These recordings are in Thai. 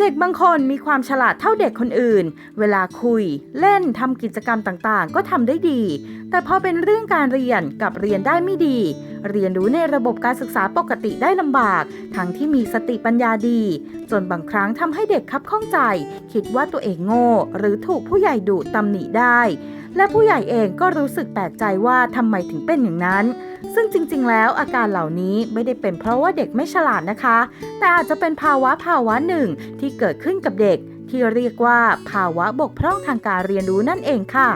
เด็กบางคนมีความฉลาดเท่าเด็กคนอื่น เวลาคุย เล่นทำกิจกรรมต่างๆ ก็ทำได้ดี แต่พอเป็นเรื่องการเรียนกับเรียนได้ไม่ดี เรียนรู้ในระบบการศึกษาปกติได้ลำบาก ทั้งที่มีสติปัญญาดี จนบางครั้งทำให้เด็กคับข้องใจ คิดว่าตัวเองโง่ หรือถูกผู้ใหญ่ดุตำหนิได้และผู้ใหญ่เองก็รู้สึกแปลกใจว่าทำไมถึงเป็นอย่างนั้น ซึ่งจริงๆ แล้วอาการเหล่านี้ไม่ได้เป็นเพราะว่าเด็กไม่ฉลาดนะคะ แต่อาจจะเป็นภาวะภาวะหนึ่งที่เกิดขึ้นกับเด็ก ที่เรียกว่าภาวะบกพร่องทางการเรียนรู้นั่นเองค่ะ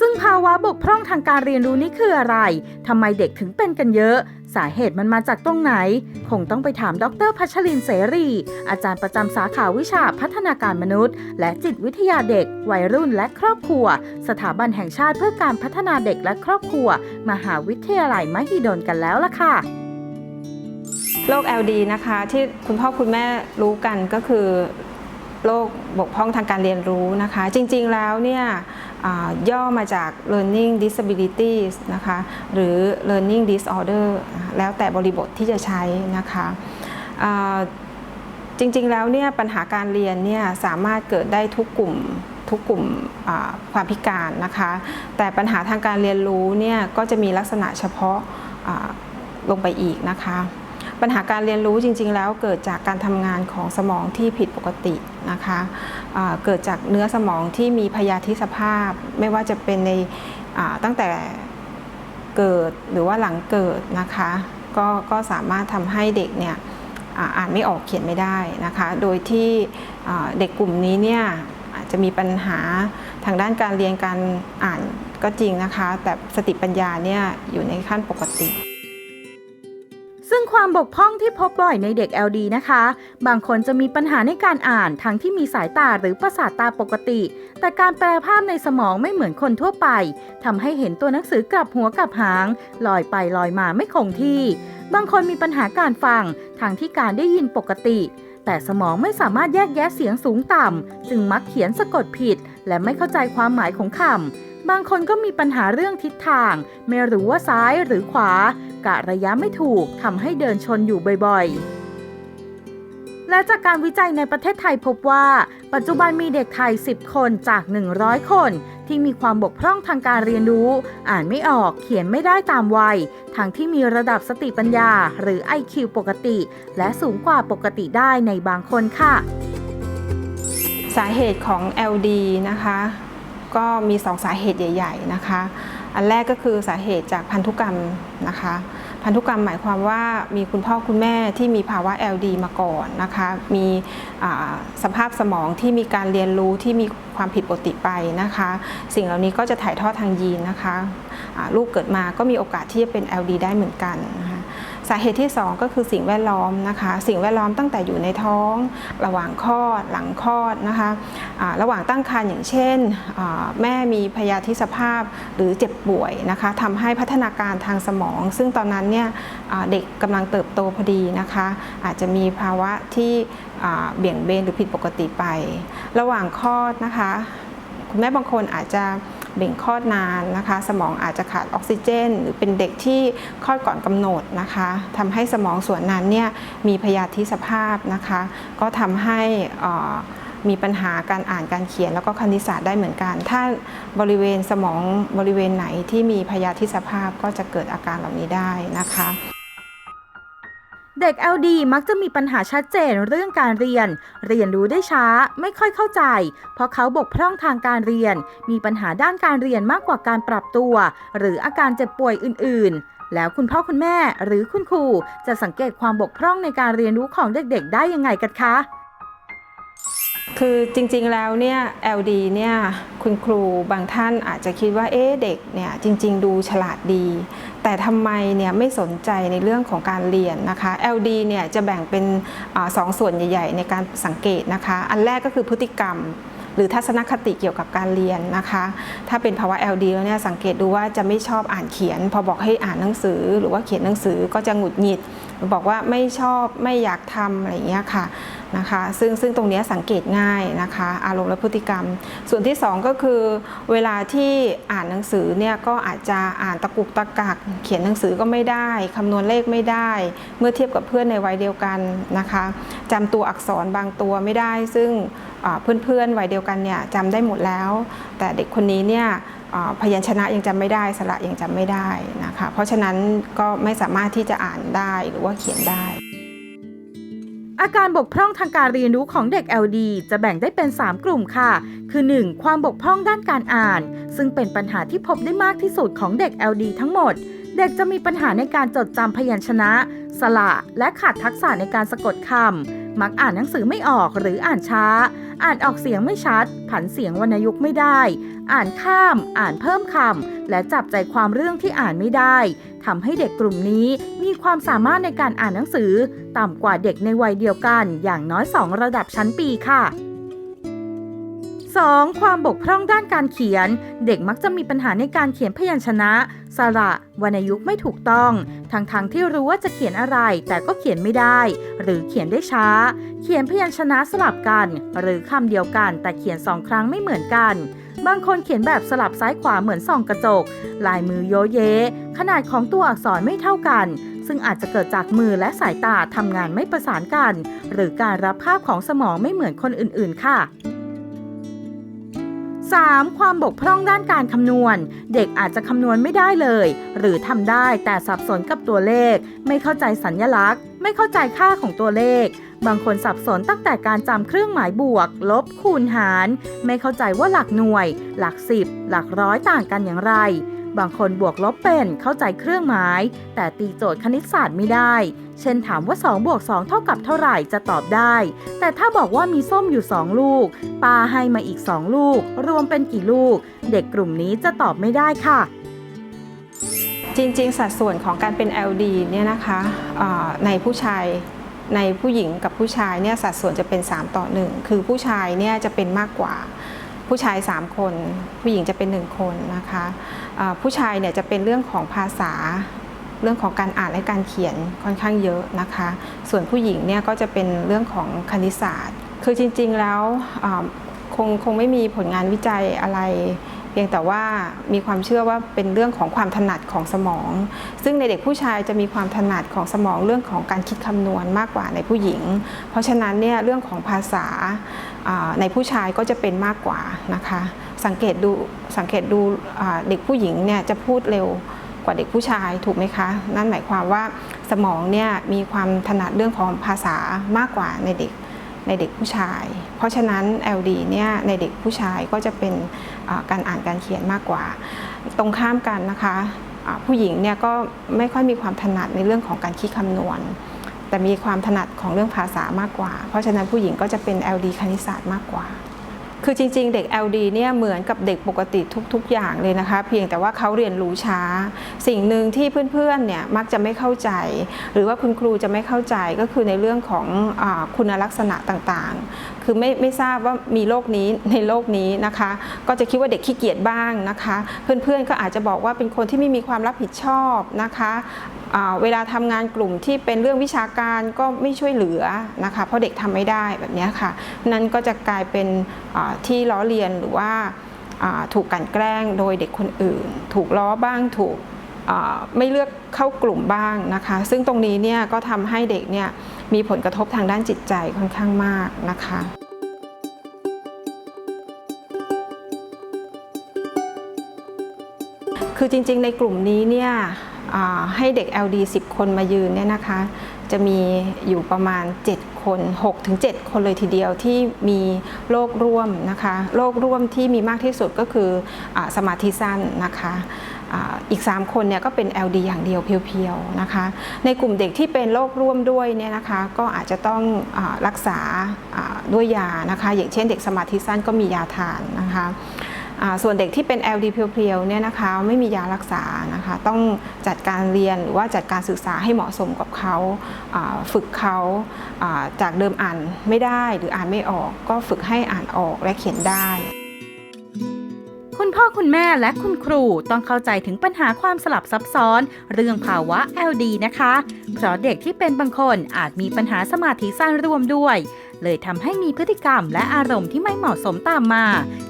ซึ่งภาวะบกพร่องทางการเรียนรู้นี้คืออะไร ทำไมเด็กถึงเป็นกันเยอะ สาเหตุมันมาจากตรงไหน คงต้องไปถามดรพัชรินเสรี อาจารย์ประจำสาขาวิชาพัฒนาการมนุษย์ และจิตวิทยาเด็ก วัยรุ่นและครอบครัว สถาบันแห่งชาติเพื่อการพัฒนาเด็กและครอบครัว มหาวิทยาลัยมหิดลกันแล้วล่ะค่ะโรค LD นะคะที่คุณพ่อคุณแม่รู้กันก็คือโรคบกพร่องทางการเรียนรู้นะคะ จริงๆแล้วเนี่ย ย่อมาจาก learning disabilities นะคะหรือ learning disorder แล้วแต่บริบทที่จะใช้นะคะจริงๆแล้วเนี่ยปัญหาการเรียนเนี่ยสามารถเกิดได้ทุกกลุ่มทุกกลุ่มความพิการนะคะ แต่ปัญหาทางการเรียนรู้เนี่ยก็จะมีลักษณะเฉพาะลงไปอีกนะคะ ปัญหาการเรียนรู้จริงๆแล้วเกิดจากการทำงานของสมองที่ผิดปกตินะคะ เกิดจากเนื้อสมองที่มีพยาธิสภาพ ไม่ว่าจะเป็นในตั้งแต่เกิดหรือว่าหลังเกิดนะคะก็ก็สามารถทำให้เด็กเนี่ยอ่านไม่ออกเขียนไม่ได้นะคะ โดยที่เด็กกลุ่มนี้เนี่ยอาจจะมีปัญหาทางด้านการเรียนการอ่านก็จริงนะคะ แต่สติปัญญาเนี่ยอยู่ในขั้นปกติ งความบกพร่องที่พบบ่อยในเด็ก LD นะคะ บางคนจะมีปัญหาในการอ่านทั้งที่มีสายตาหรือประสาทตาปกติ แต่การแปลภาพในสมองไม่เหมือนคนทั่วไปทำให้เห็นตัวหนังสือกลับหัวกลับหาง ลอยไปลอยมาไม่คงที่ บางคนมีปัญหาการฟังทั้งที่การได้ยินปกติ แต่สมองไม่สามารถแยกแยะเสียงสูงต่ำจึงมักเขียนสะกดผิด และไม่เข้าใจความหมายของคำ บางคนก็มีปัญหาเรื่องทิศทาง ไม่รู้ว่าซ้ายหรือขวา กะระยะไม่ถูกทำให้เดินชนอยู่บ่อยๆ และจากการวิจัยในประเทศไทยพบว่า ปัจจุบันมีเด็กไทย 10 คนจาก 100 คน ที่มีความบกพร่องทางการเรียนรู้ อ่านไม่ออกเขียนไม่ได้ตามวัยทั้งที่มีระดับสติปัญญา หรือ IQ ปกติ และสูงกว่าปกติได้ในบางคนค่ะ สาเหตุของ LD นะคะ ก็มี 2 สาเหตุใหญ่ ๆ นะคะ อันแรกก็คือสาเหตุจากพันธุกรรมนะคะ พันธุกรรมหมายความว่ามีคุณพ่อคุณแม่ที่มีภาวะ LD มาก่อนนะคะ มีสภาพสมองที่มีการเรียนรู้ที่มีความผิดปกติไปนะคะ สิ่งเหล่านี้ก็จะถ่ายทอดทางยีนนะคะอ่าลูกเกิดมาก็มีโอกาสที่จะเป็น LD ได้เหมือนกัน สาเหตุที่ 2 ก็คือสิ่งแวดล้อมนะคะ สิ่งแวดล้อมตั้งแต่อยู่ในท้อง ระหว่างคลอด หลังคลอดนะคะอ่าระหว่างตั้งครรภ์อย่างเช่น แม่มีพยาธิสภาพหรือเจ็บป่วยนะคะทำให้พัฒนาการทางสมอง ซึ่งตอนนั้นเนี่ยเด็กกำลังเติบโตพอดีนะคะ อาจจะมีภาวะที่เบี่ยงเบนหรือผิดปกติไป ระหว่างคลอดนะคะ คุณแม่บางคนอาจจะ เบ่งคลอดนานนะคะ สมองอาจจะขาดออกซิเจน หรือเป็นเด็กที่คลอดก่อนกำหนดนะคะทำให้สมองส่วนนั้นเนี่ยมีพยาธิสภาพนะคะ ก็ทำให้มีปัญหาการอ่านการเขียนแล้วก็คณิตศาสตร์ได้เหมือนกัน ถ้าบริเวณสมองบริเวณไหนที่มีพยาธิสภาพก็จะเกิดอาการเหล่านี้ได้นะคะ เด็ก LD มักจะมีปัญหาชัดเจนเรื่องการเรียน เรียนรู้ได้ช้า ไม่ค่อยเข้าใจ เพราะเขาบกพร่องทางการเรียน มีปัญหาด้านการเรียนมากกว่าการปรับตัว หรืออาการเจ็บป่วยอื่น ๆ แล้วคุณพ่อคุณแม่หรือคุณครู จะสังเกตความบกพร่องในการเรียนรู้ของเด็กๆ ได้ยังไงกันคะ คือจริงๆแล้วเนี่ย LD เนี่ยคุณครูบางท่านอาจจะคิดว่าเอ๊ะเด็กเนี่ยจริง ๆ ดูฉลาดดี แต่ทำไมเนี่ยไม่สนใจในเรื่องของการเรียนนะคะ LD เนี่ยจะแบ่งเป็นอสองส่วนใหญ่ ๆ ในการสังเกตนะคะ อันแรกก็คือพฤติกรรมหรือทัศนคติเกี่ยวกับการเรียนนะคะ ถ้าเป็นภาวะ LD แล้วเนี่ยสังเกตดูว่าจะไม่ชอบอ่านเขียน พอบอกให้อ่านหนังสือ หรือว่าเขียนหนังสือก็จะหงุดหงิด บอกว่าไม่ชอบไม่อยากทำอะไรอย่างเงี้ยค่ะ นะคะซึ่งซึ่งตรงนี้สังเกตง่ายนะคะอารมณ์และพฤติกรรม ส่วนที่สองก็คือ เวลาที่อ่านหนังสือเนี่ยก็อาจจะอ่านตะกุกตะกัก เขียนหนังสือก็ไม่ได้ คำนวณเลขไม่ได้ เมื่อเทียบกับเพื่อนในวัยเดียวกันนะคะจำตัวอักษรบางตัวไม่ได้ ซึ่งเพื่อนๆวัยเดียวกันเนี่ยจำได้หมดแล้ว แต่เด็กคนนี้เนี่ยพยัญชนะยังจำไม่ได้สระยังจำไม่ได้นะคะเพราะฉะนั้นก็ไม่สามารถที่จะอ่านได้หรือว่าเขียนได้ อาการบกพร่องทางการเรียนรู้ของเด็ก LD จะแบ่งได้เป็น 3 กลุ่มค่ะ คือ 1. ความบกพร่องด้านการอ่าน ซึ่งเป็นปัญหาที่พบได้มากที่สุดของเด็ก LD ทั้งหมด เด็กจะมีปัญหาในการจดจำพยัญชนะ สระ และขาดทักษะในการสะกดคำ มักอ่านหนังสือไม่ออกหรืออ่านช้า อ่านออกเสียงไม่ชัด ผันเสียงวรรณยุกต์ไม่ได้ อ่านข้าม อ่านเพิ่มคำ และจับใจความเรื่องที่อ่านไม่ได้ทำให้เด็กกลุ่มนี้มีความสามารถในการอ่านหนังสือ ต่ำกว่าเด็กในวัยเดียวกัน อย่างน้อย 2 ระดับชั้นปีค่ะ 2. ความบกพร่องด้านการเขียน เด็กมักจะมีปัญหาในการเขียนพยัญชนะ สระวรรณยุกต์ไม่ถูกต้องทั้งๆทที่รู้ว่าจะเขียนอะไร แต่ก็เขียนไม่ได้ หรือเขียนได้ช้า เขียนพยัญชนะสลับกัน หรือคำเดียวกัน แต่เขียนสองครั้งไม่เหมือนกัน บางคนเขียนแบบสลับซ้ายขวาเหมือนส่องกระจก ลายมือโยเย ขนาดของตัวอักษรไม่เท่ากัน ซึ่งอาจจะเกิดจากมือและสายตาทำงานไม่ประสานกัน หรือการรับภาพของสมองไม่เหมือนคนอื่นๆ ค่ะ 3. ความบกพร่องด้านการคำนวณ เด็กอาจจะคำนวณไม่ได้เลย หรือทำได้แต่สับสนกับตัวเลข ไม่เข้าใจสัญญลักษณ์ ไม่เข้าใจค่าของตัวเลข บางคนสับสนตั้งแต่การจำเครื่องหมายบวก ลบคูณหาร ไม่เข้าใจว่าหลักหน่วย หลักสิบหลักร้อยต่างกันอย่างไร บางคนบวกลบเป็นเข้าใจเครื่องหมาย แต่ตีโจทย์คณิตศาสตร์ไม่ได้ เช่นถามว่า 2 บวก 2 เท่ากับเท่าไหร่จะตอบได้ แต่ถ้าบอกว่ามีส้มอยู่ 2 ลูกปาให้มาอีก 2 ลูก รวมเป็นกี่ลูก เด็กกลุ่มนี้จะตอบไม่ได้ค่ะ จริงๆ สัดส่วนของการเป็น LD เนี่ยนะคะในผู้ชายในผู้หญิงกับผู้ชายเนี่ยสัดส่วนจะเป็น 3 ต่อ 1 คือผู้ชายเนี่ยจะเป็นมากกว่าผู้ชาย 3 คน ผู้หญิงจะเป็น 1 คนนะคะ ผู้ชายเนี่ยจะเป็นเรื่องของภาษา เรื่องของการอ่านและการเขียนค่อนข้างเยอะนะคะ ส่วนผู้หญิงเนี่ยก็จะเป็นเรื่องของคณิตศาสตร์ คือจริง ๆ แล้วคงคงไม่มีผลงานวิจัยอะไรเพียงแต่ว่ามีความเชื่อว่าเป็นเรื่องของความถนัดของสมอง ซึ่งในเด็กผู้ชายจะมีความถนัดของสมองเรื่องของการคิดคำนวณมากกว่าในผู้หญิง เพราะฉะนั้นเนี่ยเรื่องของภาษาในผู้ชายก็จะเป็นมากกว่านะคะ สังเกตดูสังเกตดูเด็กผู้หญิงเนี่ยจะพูดเร็วกว่าเด็กผู้ชายถูกไหมคะ นั่นหมายความว่าสมองเนี่ยมีความถนัดเรื่องของภาษามากกว่าในเด็กในเด็กผู้ชาย เพราะฉะนั้น LD เนี่ยในเด็กผู้ชายก็จะเป็นการอ่านการเขียนมากกว่า ตรงข้ามกันนะคะผู้หญิงเนี่ยก็ไม่ค่อยมีความถนัดในเรื่องของการคิดคำนวณ แต่มีความถนัดของเรื่องภาษามากกว่า เพราะฉะนั้นผู้หญิงก็จะเป็น LD คณิตศาสตร์มากกว่า คือจริง ๆ เด็ก LD เนี่ยเหมือนกับเด็กปกติทุก ๆ อย่างเลยนะคะ เพียงแต่ว่าเขาเรียนรู้ช้า สิ่งหนึ่งที่เพื่อนๆเนี่ยมักจะไม่เข้าใจ หรือว่าคุณครูจะไม่เข้าใจก็คือในเรื่องของอคุณลักษณะต่างๆ คือไม่ไม่ทราบว่ามีโรคนี้ในโลกนี้นะคะ ก็จะคิดว่าเด็กขี้เกียจบ้างนะคะ เพื่อนๆก็อาจจะบอกว่าเป็นคนที่ไม่มีความรับผิดชอบนะคะ เวลาทำงานกลุ่มที่เป็นเรื่องวิชาการก็ไม่ช่วยเหลือนะคะเพราะเด็กทำไม่ได้แบบนี้ค่ะ นั่นก็จะกลายเป็นที่ล้อเลียนหรือว่าถูกกันแกล้งโดยเด็กคนอื่น ถูกล้อบ้างถูกไม่เลือกเข้ากลุ่มบ้างนะคะ ซึ่งตรงนี้เนี่ยก็ทำให้เด็กเนี่ยมีผลกระทบทางด้านจิตใจค่อนข้างมากนะคะคือจริงๆ ในกลุ่มนี้เนี่ย ให้เด็ก LD 10 คนมายืนเนี่ยนะคะ จะมีอยู่ประมาณ 7 คน6ถึง7คนเลยทีเดียวที่มีโรคร่วมนะคะโรคร่วมที่มีมากที่สุดก็คืออสมาธิสั้นนะคะอีก 3 คนเนี่ยก็เป็น LD อย่างเดียวเพียวๆนะคะ ในกลุ่มเด็กที่เป็นโรคร่วมด้วยเนี่ยนะคะก็อาจจะต้องอรักษาด้วยยานะคะ อย่างเช่นเด็กสมาธิสั้นก็มียาทานนะคะ ส่วนเด็กที่เป็น LD เพียวๆเนี่ยนะคะไม่มียารักษานะคะต้องจัดการเรียนหรือว่าจัดการศึกษาให้เหมาะสมกับเขาฝึกเขาจากเดิมอ่านไม่ได้หรืออ่านไม่ออก ก็ฝึกให้อ่านออกและเขียนได้คุณพ่อคุณแม่และคุณครูต้องเข้าใจถึงปัญหาความสลับซับซ้อน เรื่องภาวะ LD นะคะ เพราะเด็กที่เป็นบางคนอาจมีปัญหาสมาธิสั้นรวมด้วย เลยทำให้มีพฤติกรรมและอารมณ์ที่ไม่เหมาะสมตามมา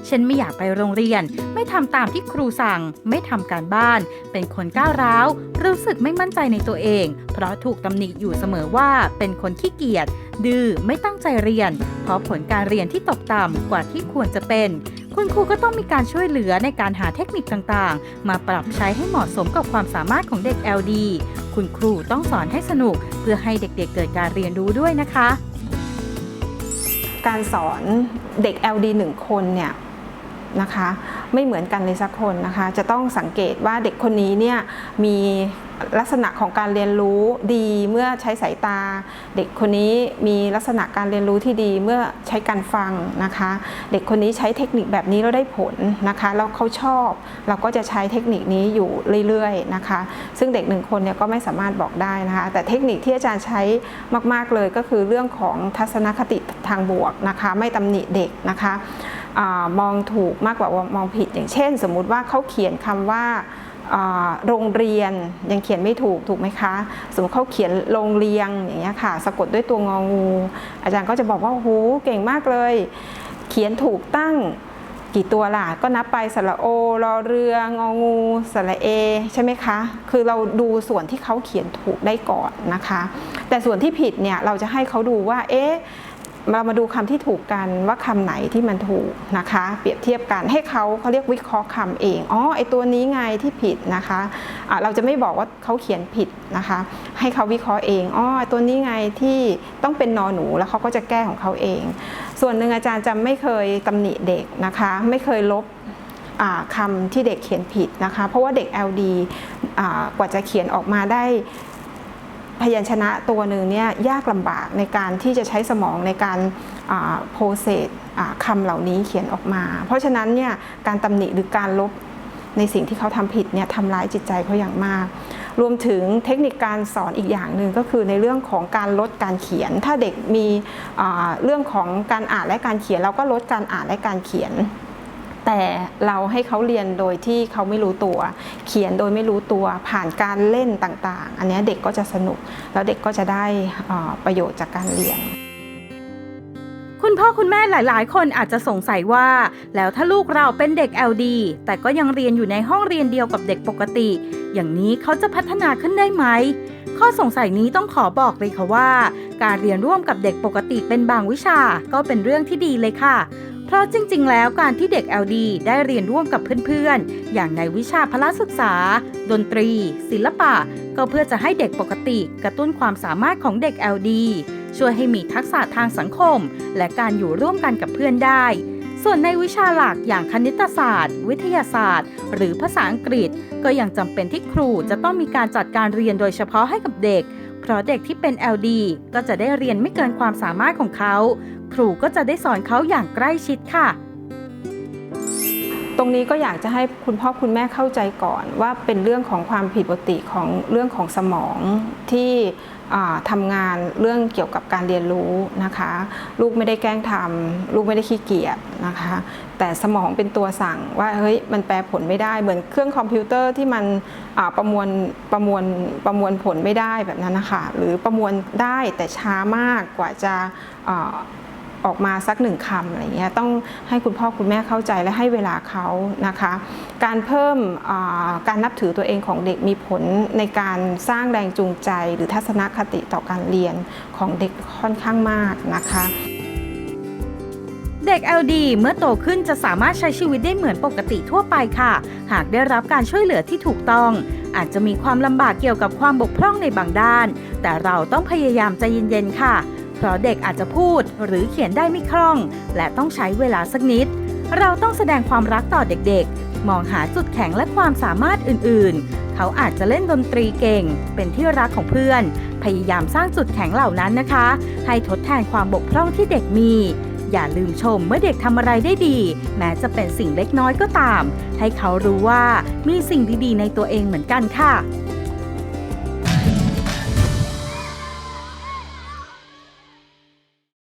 เช่นไม่อยากไปโรงเรียน ไม่ทำตามที่ครูสั่ง ไม่ทำการบ้าน เป็นคนก้าวร้าว รู้สึกไม่มั่นใจในตัวเอง เพราะถูกตำหนิอยู่เสมอว่าเป็นคนขี้เกียจ ดื้อ ไม่ตั้งใจเรียน เพราะผลการเรียนที่ตกต่ำกว่าที่ควรจะเป็นคุณครูก็ต้องมีการช่วยเหลือในการหาเทคนิคต่างๆ มาปรับใช้ให้เหมาะสมกับความสามารถของเด็ก LD คุณครูต้องสอนให้สนุกเพื่อให้เด็กๆเกิดการเรียนรู้ด้วยนะคะ การสอนเด็ก LD 1 คนเนี่ยนะคะ ไม่เหมือนกันเลยสักคนนะคะ จะต้องสังเกตว่าเด็กคนนี้เนี่ยมีลักษณะของการเรียนรู้ดีเมื่อใช้สายตา เด็กคนนี้มีลักษณะการเรียนรู้ที่ดีเมื่อใช้การฟังนะคะ เด็กคนนี้ใช้เทคนิคแบบนี้แล้วได้ผลนะคะแล้วเขาชอบเราก็จะใช้เทคนิคนี้อยู่เรื่อยๆนะคะ ซึ่งเด็กหนึ่งคนเนี่ยก็ไม่สามารถบอกได้นะคะ แต่เทคนิคที่อาจารย์ใช้มาก ๆเลยก็คือเรื่องของทัศนคติทางบวกนะคะ ไม่ตำหนิเด็กนะคะ มองถูกมากกว่ามองผิด อย่างเช่น สมมุติว่าเขาเขียนคำว่าอ่าโรงเรียนยังเขียนไม่ถูกถูกไหมคะ สมมติเขาเขียนโรงเรียงอย่างเงี้ยค่ะสะกดด้วยตัวงองู อาจารย์ก็จะบอกว่าโอ้โหเก่งมากเลย เขียนถูกตั้งกี่ตัวล่ะก็นับไปสระโอรอเรืององูสระเอใช่ไหมคะ คือเราดูส่วนที่เขาเขียนถูกได้ก่อนนะคะ แต่ส่วนที่ผิดเนี่ยเราจะให้เขาดูว่าเอ๊ะ เรามาดูคำที่ถูกกันว่าคำไหนที่มันถูกนะคะ เปรียบเทียบกันให้เขาเขาเรียกวิเคราะห์คำเองอ๋อไอตัวนี้ไงที่ผิดนะคะะเราจะไม่บอกว่าเขาเขียนผิดนะคะ ให้เขาวิเคราะห์เองอ๋อตัวนี้ไงที่ต้องเป็นนอหนูแล้วเขาก็จะแก้ของเขาเอง ส่วนหนึ่งอาจารย์จะไม่เคยตำหนิเด็กนะคะ ไม่เคยลบอ่าคำที่เด็กเขียนผิดนะคะ เพราะว่าเด็ก LD กว่าจะเขียนออกมาได้ พยัญชนะตัวหนึ่งเนี่ยยากลำบากในการที่จะใช้สมองในการโพเซสคำเหล่านี้เขียนออกมา เพราะฉะนั้นเนี่ยการตำหนิหรือการลบในสิ่งที่เขาทำผิดเนี่ยทำร้ายจิตใจเขาอย่างมาก รวมถึงเทคนิคการสอนอีกอย่างหนึ่งก็คือในเรื่องของการลดการเขียน ถ้าเด็กมีเรื่องของการอ่านและการเขียน เราก็ลดการอ่านและการเขียน แต่เราให้เขาเรียนโดยที่เขาไม่รู้ตัว เขียนโดยไม่รู้ตัวผ่านการเล่นต่างๆ อันนี้เด็กก็จะสนุก แล้วเด็กก็จะได้ประโยชน์จากการเรียน คุณพ่อคุณแม่หลายๆ คนอาจจะสงสัยว่า แล้วถ้าลูกเราเป็นเด็ก LD แต่ก็ยังเรียนอยู่ในห้องเรียนเดียวกับเด็กปกติ อย่างนี้เขาจะพัฒนาขึ้นได้ไหมข้อสงสัยนี้ต้องขอบอกเลยค่ะว่า การเรียนร่วมกับเด็กปกติเป็นบางวิชาก็เป็นเรื่องที่ดีเลยค่ะ เพราะจริง ๆ แล้วการที่เด็ก LD ได้เรียนร่วมกับเพื่อน ๆ อย่างในวิชาพละศึกษา ดนตรี ศิลปะ ก็เพื่อจะให้เด็กปกติกระตุ้นความสามารถของเด็ก LD ช่วยให้มีทักษะทางสังคม และการอยู่ร่วมกันกับเพื่อนได้ ส่วนในวิชาหลักอย่างคณิตศาสตร์ วิทยาศาสตร์ หรือภาษาอังกฤษ ก็ยังจำเป็นที่ครูจะต้องมีการจัดการเรียนโดยเฉพาะให้กับเด็ก เพราะเด็กที่เป็น LD ก็จะได้เรียนไม่เกินความสามารถของเขา ครูก็จะได้สอนเขาอย่างใกล้ชิดค่ะ ตรงนี้ก็อยากจะให้คุณพ่อคุณแม่เข้าใจก่อนว่าเป็นเรื่องของความผิดปกติของเรื่องของสมองที่ทำงานเรื่องเกี่ยวกับการเรียนรู้นะคะ ลูกไม่ได้แกล้งทำลูกไม่ได้ขี้เกียจนะคะ แต่สมองเป็นตัวสั่งว่าเฮ้ยมันแปลผลไม่ได้เหมือนเครื่องคอมพิวเตอร์ที่มันประมวลประมวลประมวลผลไม่ได้แบบนั้นนะคะหรือประมวลได้แต่ช้ามากกว่าจะ ออกมาสักหนึ่งคำอะไรเงี้ยต้องให้คุณพ่อคุณแม่เข้าใจและให้เวลาเขานะคะ การเพิ่มการนับถือตัวเองของเด็กมีผลในการสร้างแรงจูงใจ หรือทัศนคติต่อการเรียนของเด็กค่อนข้างมากนะคะเด็ก LD เมื่อโตขึ้นจะสามารถใช้ชีวิตได้เหมือนปกติทั่วไปค่ะ หากได้รับการช่วยเหลือที่ถูกต้อง อาจจะมีความลำบากเกี่ยวกับความบกพร่องในบางด้าน แต่เราต้องพยายามใจเย็นๆค่ะ เพราะเด็กอาจจะพูดหรือเขียนได้ไม่คล่อง และต้องใช้เวลาสักนิด เราต้องแสดงความรักต่อเด็กๆ มองหาจุดแข็งและความสามารถอื่นๆ เขาอาจจะเล่นดนตรีเก่ง เป็นที่รักของเพื่อน พยายามสร้างจุดแข็งเหล่านั้นนะคะ ให้ทดแทนความบกพร่องที่เด็กมีอย่าลืมชมเมื่อเด็กทำอะไรได้ดี แม้จะเป็นสิ่งเล็กน้อยก็ตาม ให้เขารู้ว่ามีสิ่งดีๆ ในตัวเองเหมือนกันค่ะ